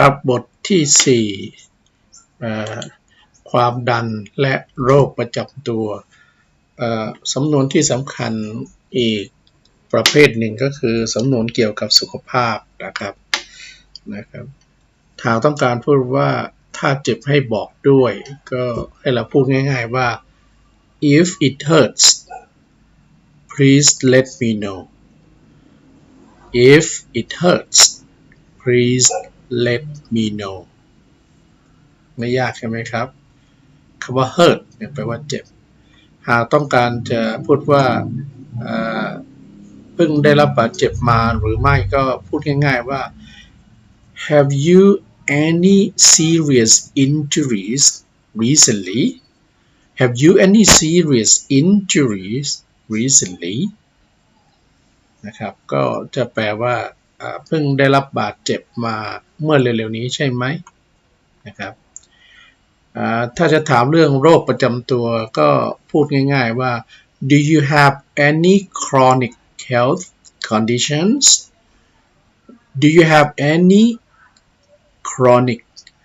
ครับบทที่สี่ความดันและโรคประจำตัวสำนวนที่สำคัญอีกประเภทหนึ่งก็คือสำนวนเกี่ยวกับสุขภาพนะครับนะครับถ้าต้องการพูดว่าถ้าเจ็บให้บอกด้วย ก็ให้เราพูดง่ายๆว่า if it hurts please let me know if it hurts please let me know ไม่ยากใช่ไหมครับคำว่า hurt เนี่ยแปลว่าเจ็บ หากต้องการจะพูดว่าเพิ่งได้รับบาดเจ็บมาหรือไม่ก็พูดง่ายๆว่า Have you any serious injuries recently Have you any serious injuries recently นะครับ ก็จะแปลว่า เพิ่งได้รับบาดเจ็บมาเมื่อเร็วๆนี้ใช่ไหมนะครับถ้าจะถามเรื่องโรคประจำตัวก็พูดง่ายๆว่า Do you have any chronic health conditions Do you have any chronic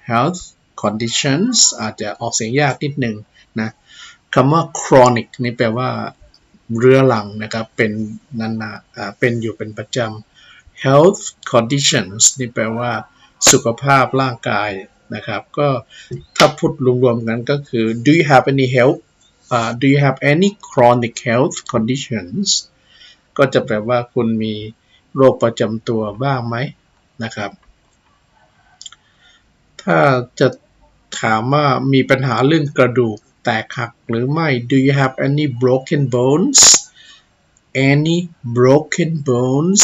health conditions อาจจะออกเสียงยากนิดหนึ่งนะคำว่า chronic นี่แปลว่าเรื้อรังนะครับ เป็นนานๆอ่าเป็นอยู่เป็นประจำ health conditions นี่แปลว่าสุขภาพร่างกายนะครับ ก็ถ้าพูดรวมๆกันก็คือ do you have any health อ่า do you have any chronic health conditions ก็จะแปลว่าคุณมีโรคประจำตัวบ้างไหมนะครับ ถ้าจะถามว่ามีปัญหาเรื่องกระดูกแตกหักหรือไม่ Do you have any broken bones any broken bones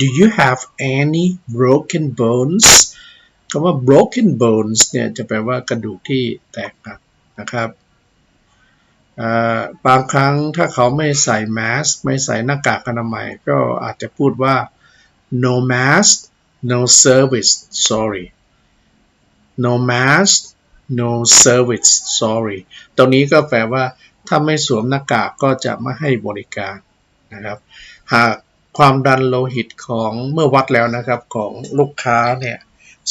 Do you have any broken bones คำว่า broken bones เนี่ยจะแปลว่ากระดูกที่แตกหักนะครับบางครั้งถ้าเขาไม่ใส่ mask ไม่ใส่หน้ากากอนามัยก็อาจจะพูดว่า no mask no service sorry no mask no service sorry ตรงนี้ก็แปลว่าถ้าไม่สวมหน้ากากก็จะไม่ให้บริการนะครับ หาก ความดันโลหิตของเมื่อวัดแล้วนะครับของลูกค้าเนี่ย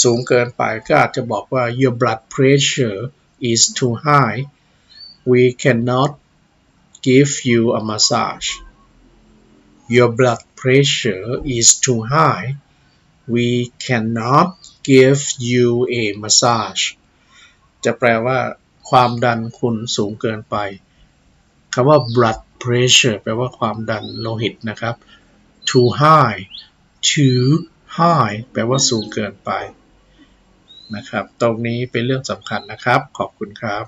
สูงเกินไปก็อาจจะบอกว่า your blood pressure is too high we cannot give you a massage your blood pressure is too high we cannot give you a massage จะแปลว่าความดันคุณสูงเกินไปคำว่า blood pressure แปลว่าความดันโลหิตนะครับ too high too high แปลว่าสูงเกินไปนะครับ ตรงนี้เป็นเรื่องสำคัญนะครับ ขอบคุณครับ